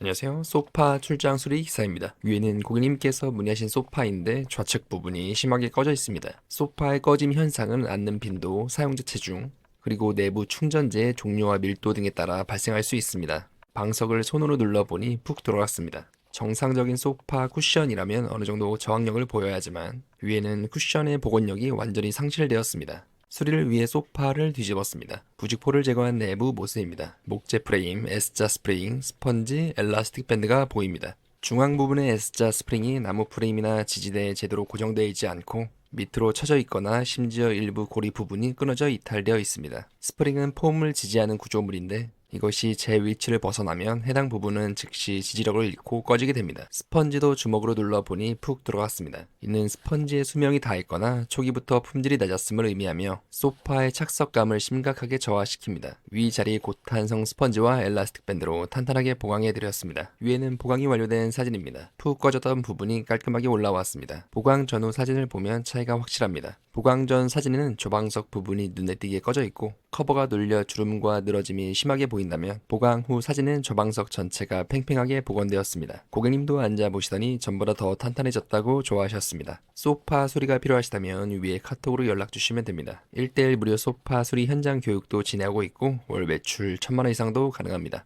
안녕하세요. 소파 출장 수리 기사입니다. 위에는 고객님께서 문의하신 소파인데 좌측 부분이 심하게 꺼져 있습니다. 소파의 꺼짐 현상은 앉는 빈도, 사용자 체중, 그리고 내부 충전재의 종류와 밀도 등에 따라 발생할 수 있습니다. 방석을 손으로 눌러보니 푹 들어갔습니다. 정상적인 소파 쿠션이라면 어느 정도 저항력을 보여야지만 위에는 쿠션의 복원력이 완전히 상실되었습니다. 수리를 위해 소파를 뒤집었습니다. 부직포를 제거한 내부 모습입니다. 목재 프레임, S자 스프링, 스펀지, 엘라스틱 밴드가 보입니다. 중앙 부분의 S자 스프링이 나무 프레임이나 지지대에 제대로 고정되어 있지 않고 밑으로 처져 있거나 심지어 일부 고리 부분이 끊어져 이탈되어 있습니다. 스프링은 폼을 지지하는 구조물인데 이것이 제 위치를 벗어나면 해당 부분은 즉시 지지력을 잃고 꺼지게 됩니다. 스펀지도 주먹으로 눌러보니 푹 들어갔습니다. 이는 스펀지의 수명이 다했거나 초기부터 품질이 낮았음을 의미하며 소파의 착석감을 심각하게 저하시킵니다. 위 자리 고탄성 스펀지와 엘라스틱 밴드로 탄탄하게 보강해 드렸습니다. 위에는 보강이 완료된 사진입니다. 푹 꺼졌던 부분이 깔끔하게 올라왔습니다. 보강 전후 사진을 보면 차이가 확실합니다. 보강 전 사진에는 조방석 부분이 눈에 띄게 꺼져 있고 커버가 눌려 주름과 늘어짐이 심하게 보 인다면 보강 후 사진은 조방석 전체가 팽팽하게 복원되었습니다. 고객님도 앉아 보시더니 전보다 더 탄탄해졌다고 좋아하셨습니다. 소파 수리가 필요하시다면 위에 카톡으로 연락 주시면 됩니다. 1대1 무료 소파 수리 현장 교육도 진행하고 있고 월 매출 1000만 원 이상도 가능합니다.